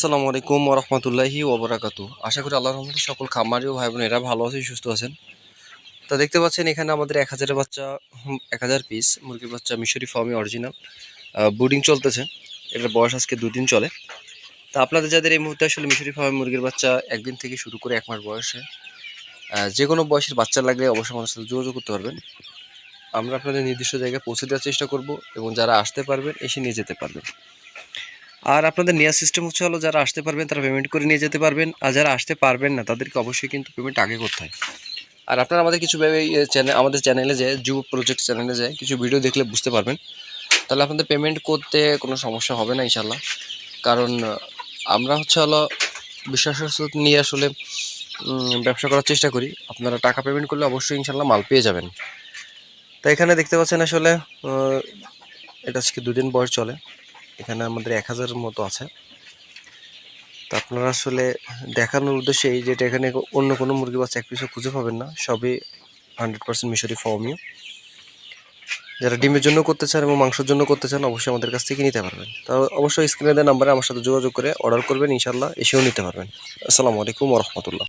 আসসালামু আলাইকুম ওরহমতুল্লাহি ওবরাকাতু আশা করি আল্লাহ রহমতে সকল খামারি ও ভাই বোনেরা ভালো আছেন, সুস্থ আছেন। তা দেখতে পাচ্ছেন এখানে আমাদের এক হাজারের বাচ্চা এক হাজার পিস মুরগির বাচ্চা মিশরি ফার্মে অরিজিনাল বুডিং চলতেছে। এটার বয়স আজকে দুদিন চলে। তা আপনাদের যাদের এই মুহূর্তে আসলে মিশরি ফার্মে মুরগির বাচ্চা একদিন থেকে শুরু করে এক মাস বয়সে যে কোনো বয়সের বাচ্চা লাগলে অবশ্যই আমাদের সাথে যোগাযোগ করতে পারবেন। আমরা আপনাদের নির্দিষ্ট জায়গায় পৌঁছে দেওয়ার চেষ্টা করব এবং যারা আসতে পারবেন, এসে নিয়ে যেতে পারবেন। আর আপনাদের নেওয়ার সিস্টেম হচ্ছে হলো যারা আসতে পারবেন, তারা পেমেন্ট করে নিয়ে যেতে পারবেন। আর যারা আসতে পারবেন না, তাদেরকে অবশ্যই কিন্তু পেমেন্ট আগে করতে হয়। আর আপনারা আমাদের কিছু চ্যানেল আমাদের চ্যানেলে যায় যুব প্রজেক্ট চ্যানেলে যায় কিছু ভিডিও দেখলে বুঝতে পারবেন। তাহলে আপনাদের পেমেন্ট করতে কোনো সমস্যা হবে না ইনশাল্লাহ কারণ, আমরা হচ্ছে হলো বিশ্বাস নিয়ে আসলে ব্যবসা করার চেষ্টা করি। আপনারা টাকা পেমেন্ট করলে অবশ্যই ইনশাল্লাহ মাল পেয়ে যাবেন। তো এখানে দেখতে পাচ্ছেন আসলে এটা আজকে দুদিন বয়স চলে। এখানে আমাদের এক হাজারের মতো আছে। তো আপনারা আসলে দেখানোর উদ্দেশ্যে এই যেটা এখানে অন্য কোনো মুরগি বাচ্চা এক পিসও খুঁজে পাবেন না, সবই হান্ড্রেড পার্সেন্ট মিশরি ফর্মিও যারা ডিমের জন্য করতে চান এবং মাংসের জন্য করতে চান, অবশ্যই আমাদের কাছ থেকে নিতে পারবেন। তো অবশ্যই স্ক্রিনে দেওয়া নাম্বারে আমার সাথে যোগাযোগ করে অর্ডার করবেন ইনশাল্লাহ এসেও নিতে পারবেন। আসসালামু আলাইকুম রহমতুল্লাহ।